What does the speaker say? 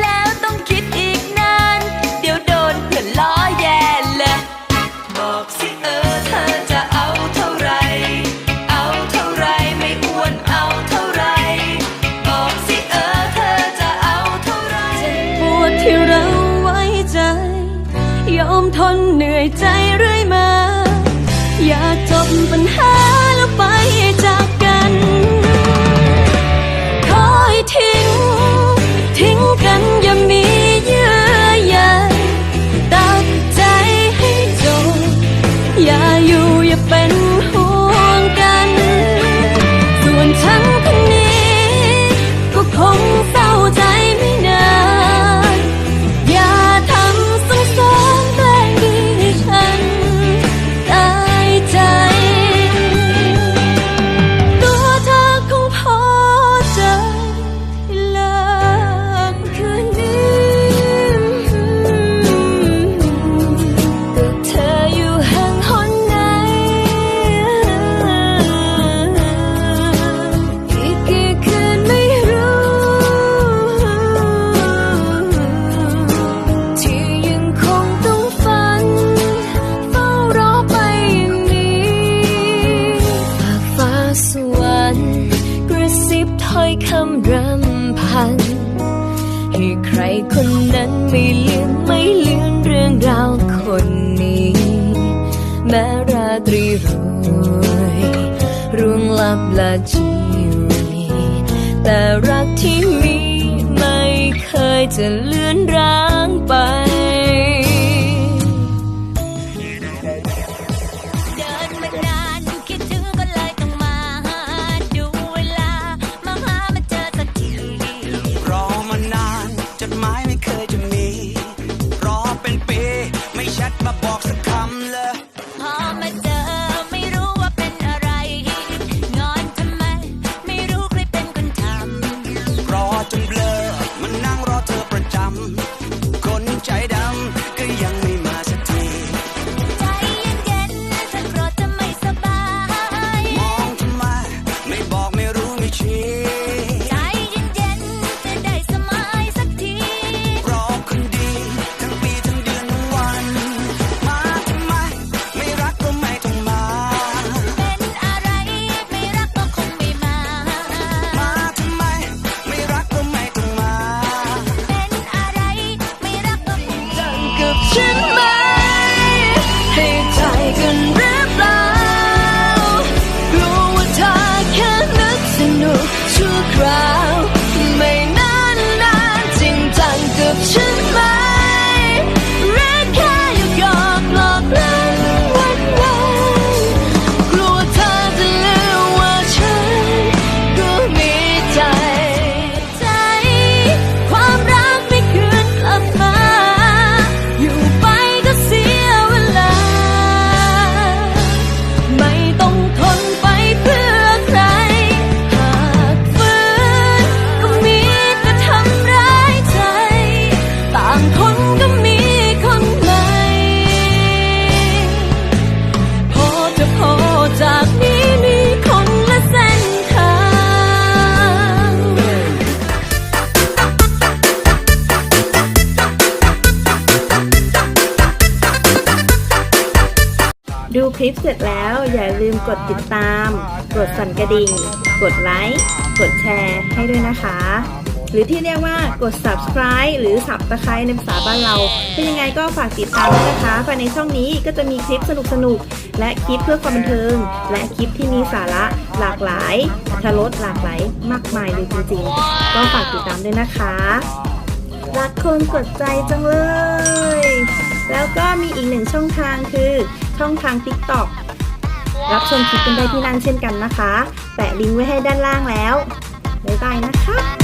แล้วต้องคิดอีกนาน เดี๋ยวโดนเธอล้อแย่เลยบอกสิเออเธอจะเอาเท่าไรเอาเท่าไรไม่อ้วนเอาเท่าไรบอกสิเออเธอจะเอาเท่าไรปวดที่เราไว้ใจ ยอมทนเหนื่อยใจ จีรีแต่รักที่มีไม่เคยจะเลือน ดูคลิปเสร็จแล้วอย่าลืมกดติดตาม กดสั่นกระดิ่ง กดไลค์ กดแชร์ให้ด้วยนะคะ หรือที่เรียกว่ากด subscribe หรือสับตะไคร้ในภาษาบ้านเราเป็นยังไงก็ฝากติดตามด้วยนะคะภายในช่องนี้ก็จะมีคลิปสนุกๆและคลิปเพื่อความบันเทิง และคลิปที่มีสาระหลากหลายทรสหลากหลายมากมายเลยจริงๆ ก็ฝากติดตามด้วยนะคะรักคนกดใจจังเลย แล้วก็มีอีกหนึ่งช่องทางคือ ช่องทาง TikTok รับชมคลิปกันได้ที่นั่นเช่นกันนะคะ แปะลิงก์ไว้ให้ด้านล่างแล้ว บ๊ายบายนะคะ